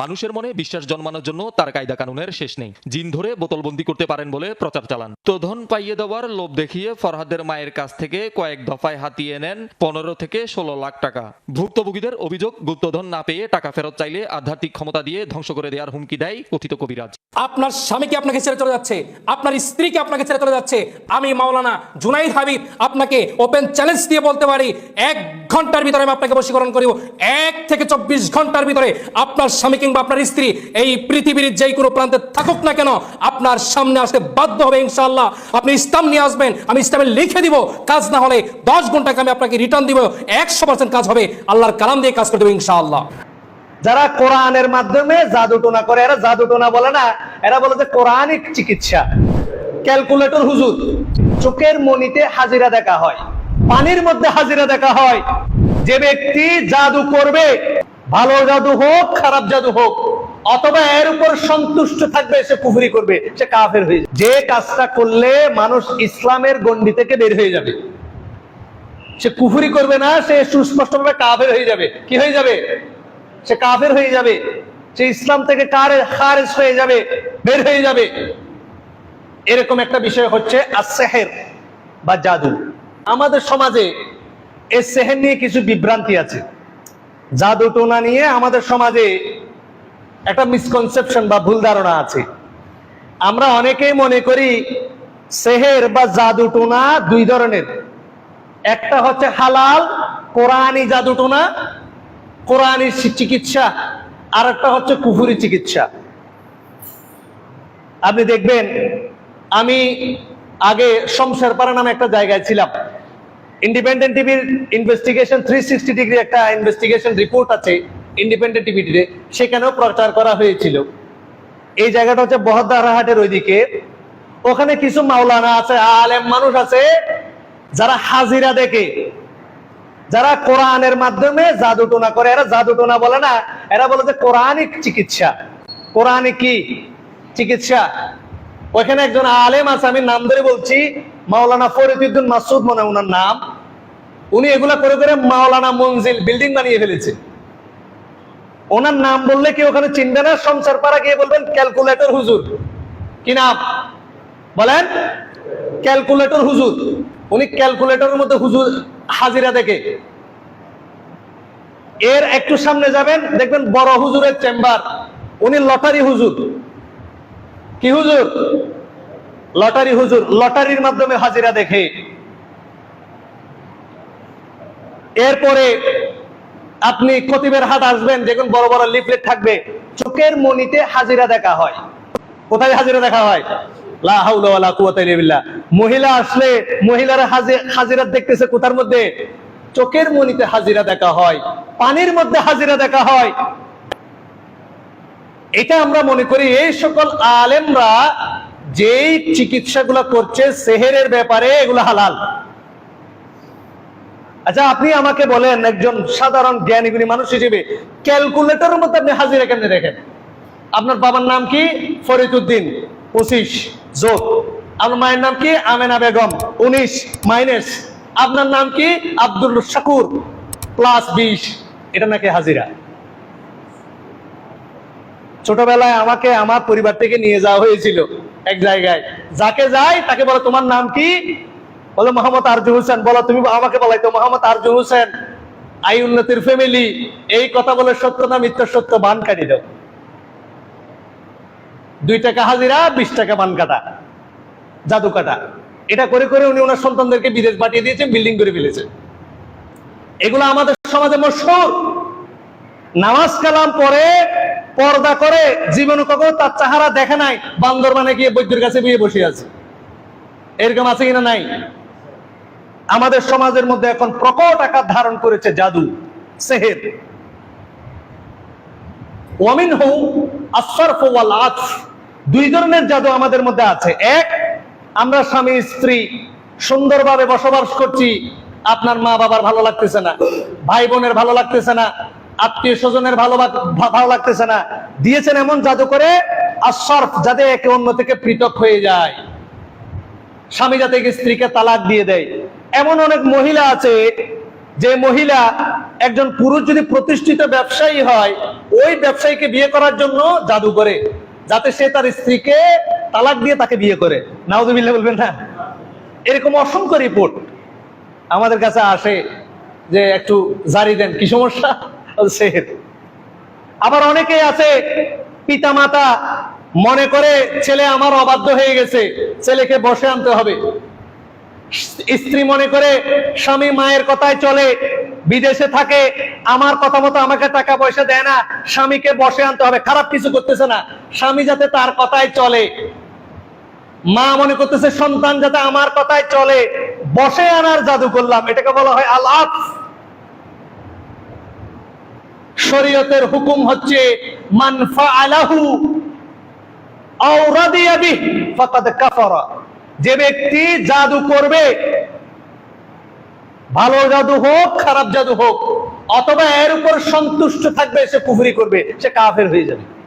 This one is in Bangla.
মানুষের মনে বিশ্বাস জন্মানোর জন্য তার কায়দা কানুনের শেষ নেই। জিন ধরে বোতলবন্দি করতে পারেন বলে প্রচার চালান। তোধন পাইয়ে দেওয়ার লোভ দেখিয়ে ফরহাদের মায়ের কাছ থেকে কয়েক দফায় হাতিয়ে নেন পনেরো থেকে ষোলো লাখ টাকা। ভুক্তভোগীদের অভিযোগ গুপ্তধন না পেয়ে টাকা ফেরত চাইলে আধ্যাত্মিক ক্ষমতা দিয়ে ধ্বংস করে দেওয়ার হুমকি দেয় কথিত কবিরাজ। আপনার স্বামীকে আপনাকে ছেড়ে চলে যাচ্ছে, আপনার স্ত্রীকে আপনাকে ছেড়ে চলে যাচ্ছে। আমি মাওলানা জুনাইদ হাবিব আপনাকে ওপেন চ্যালেঞ্জ দিয়ে বলতে পারি, এক ঘণ্টার ভিতরে আমি আপনাকে বশীকরণ করিব। এক থেকে চব্বিশ ঘণ্টার ভিতরে আপনার স্বামী কিংবা আপনার স্ত্রী এই পৃথিবীর যেই কোনো প্রান্তে থাকুক না কেন, আপনার সামনে আসতে বাধ্য হবে ইনশাল্লাহ আপনি ইসলাম নিয়ে আসবেন, আমি ইসলামে লিখে দিব। কাজ না হলে দশ ঘন্টাকে আমি আপনাকে রিটার্ন দিব। একশো পার্সেন্ট কাজ হবে। আল্লাহর কালাম দিয়ে কাজ করে দেবো ইনশাআল্লাহ। যারা কোরআনের মাধ্যমে জাদু টোনা করে, এরা জাদু টোনা বলে না, এরা বলে যে কোরআনিক চিকিৎসা। ক্যালকুলেটর হুজুর, চোখের মনিতে হাজিরা দেখা হয়। পানির মধ্যে হাজিরা দেখা হয়। যে ব্যক্তি জাদু করবে, ভালো জাদু হোক, খারাপ জাদু হোক, অথবা এর উপর সন্তুষ্ট থাকবে, সে কুফরি করবে, সে কাফের হয়ে যাবে। যে কাজটা করলে মানুষ ইসলামের গণ্ডি থেকে বের হয়ে যাবে। সে কুফরি করবে না, সে সুস্পষ্টভাবে কাফের হয়ে যাবে। কি হয়ে যাবে? সে কাফের হয়ে যাবে। সে ইসলাম থেকে কারে খারেজ হয়ে যাবে, বের হয়ে যাবে। এরকম একটা বিষয় হচ্ছে আসেহের বা জাদু। আমাদের সমাজে এই সেহেন নিয়ে কিছু বিভ্রান্তি আছে। জাদু টোনা নিয়ে আমাদের সমাজে একটা মিসকনসেপশন বা ভুল ধারণা আছে। আমরা অনেকেই মনে করি সেহের বা জাদু টোনা দুই ধরনের। একটা হচ্ছে হালাল কোরআনি জাদু টোনা কোরআনি চিকিৎসা, আর একটা হচ্ছে কুফুরি চিকিৎসা। আপনি দেখবেন, আমি আগে শমশের পাড়া নামে একটা জায়গায় ছিলাম। ইন্ডিপেন্ডেন্ট টিভির ইনভেস্টিগেশন থ্রি সিক্সটি ডিগ্রি একটা ইনভেস্টিগেশন রিপোর্ট আছে ইন্ডিপেন্ডেন্ট টিভিতে সেখানেও প্রচার করা হয়েছিল। এই জায়গাটা হচ্ছে বহদ্দারহাটের ওইদিকে। ওখানে কিছু মাওলানা আছে, আলেম মানুষ আছে, যারা হাজিরা দেখে। যারা কোরআনের মাধ্যমে জাদু টোনা করে, এরা জাদু টোনা বলে না, এরা বলে যে কোরআনিক চিকিৎসা। কোরআনিক কি চিকিৎসা? ওখানে একজন আলেম আছে, আমি নাম ধরে বলছি, মাওলানা ফরিদুদ্দিন মাসুদ মনে ওনার নাম। উনি এগুলা করে করে মাওলানা মঞ্জিল বিল্ডিং বানিয়ে ফেলেছে। ওনার নাম বললে কি ওখানে চিনবে না, সংসার পাড়া গিয়ে বলবেন ক্যালকুলেটর হুজুর। কি নাম? বলেন ক্যালকুলেটর হুজুর। উনি ক্যালকুলেটরের মধ্যে হুজুর হাজিরা দেখে। এর একটু সামনে যাবেন, দেখবেন বড় হুজুরের চেম্বার। উনি লটারি হুজুর। কি হুজুর? লটারি হুজুর, লটারির মাধ্যমে হাজিরা দেখে। এরপরে আপনি কতিবের হাট আসবেন, দেখুন বড় বড় লিফলেট থাকবে। চোখের মনিতে হাজিরা দেখা হয়। কোথায় হাজিরা দেখা হয়। মহিলা আসলে মহিলারা হাজিরা দেখতেছে কোথার মধ্যে? চোখের মনিতে হাজিরা দেখা হয়, পানির মধ্যে হাজিরা দেখা হয়। এটা আমরা মনে করি, এই সকল আলেমরা যেই চিকিৎসাগুলো করছে, সেহেরের ব্যাপারে এগুলো হালাল। আচ্ছা আপনি আমাকে বলেন, একজন সাধারণ জ্ঞানীগুণী মানুষ হিসেবে ক্যালকুলেটরের মধ্যে আপনি হাজিরা কেমনে দেখেন? আপনার বাবার নাম কি? ফরিদুদ্দিন পঁচিশ। যোগ আপনার মায়ের নাম কি? আমেনা বেগম। উনিশ। মাইনাস। আপনার নাম কি? আব্দুল শাকুর। প্লাস বিশ। এটা নাকি হাজিরা? ছোটবেলায় আমাকে আমার পরিবার থেকে নিয়ে যাওয়া হয়েছিল এক জায়গায়। যাকে যায়, তাকে বলে, তোমার নাম কি? বলে, মোহাম্মদ আরজু হোসেন, বলো, তুমি আমাকে বলাই তো মোহাম্মদ আরজু হোসেন, আই উন্নতির ফ্যামিলি এই কথা বলে সত্য না মিথ্যা সত্য বান কাটি দাও। দুই টাকা হাজিরা, বিশ টাকা বান কাটা, জাদু কাটা। এটা করে করে উনি ওনার সন্তানদেরকে বিদেশ পাঠিয়ে দিয়েছেন বিল্ডিং করে ফেলেছে এগুলো আমাদের সমাজে মশহুর। নামাজ কালাম পরে পর্দা করে, জীবনে কখনো তার চাহারা দেখে নাই, বান্দরবানে গিয়ে বৈদ্যুর কাছে বিয়ে বসে আছে। এরকম আছে কিনা নাই? আমাদের সমাজের মধ্যে এখন প্রকট আকার ধারণ করেছে জাদু, সেহের। ওয়ামিন হু আসরফ ওয়াল আতফ দুই ধরনের জাদু আমাদের মধ্যে আছে। এক, আমরা স্বামী, স্ত্রী সুন্দরভাবে বসবাস করছি। আপনার মা বাবার ভালো লাগতেছে না ভাই বোনের ভালো লাগতেছে না আত্মীয় স্বজনের ভালো ভালো লাগতেছে না। দিয়েছেন এমন জাদু করে আসরফ যাতে একে অন্য থেকে পৃথক হয়ে যায়। স্বামী যাতে স্ত্রীকে তালাক দিয়ে দেয়। এমন অনেক মহিলা আছে যে মহিলা একজন পুরুষ যদি প্রতিষ্ঠিত ব্যবসায়ী হয়, ওই ব্যবসায়ীকে বিয়ে করার জন্য জাদু করে, যাতে সে তার স্ত্রীকে তালাক দিয়ে তাকে বিয়ে করে। নাউজুবিল্লাহ বলবেন না? এরকম অসংখ্য রিপোর্ট আমাদের কাছে আসে যে একটু জারি দেন, কি সমস্যা? সেহের। আবার অনেকেই আছে পিতা মাতা মনে করে, ছেলে আমার অবাধ্য হয়ে গেছে, ছেলেকে বসে আনতে হবে। স্ত্রী মনে করে স্বামী মায়ের কথায় চলে, বিদেশে থাকে, আমার কথা মতো আমাকে টাকা পয়সা দেয় না, স্বামীকে বসে আনতে হবে, খারাপ কিছু করতেছে না। স্বামী যাতে তার কথায় চলে, মা মনে করতেছে সন্তান যাতে আমার কথায় চলে, বসে আনার জাদু করলাম, এটাকে বলা হয় আলাপ শরীয়তের হুকুম হচ্ছে মানফা আলাহু যে ব্যক্তি জাদু করবে, ভালো জাদু হোক, খারাপ জাদু হোক, অথবা এর উপর সন্তুষ্ট থাকবে, সে কুফরি করবে, সে কাফের হয়ে যাবে।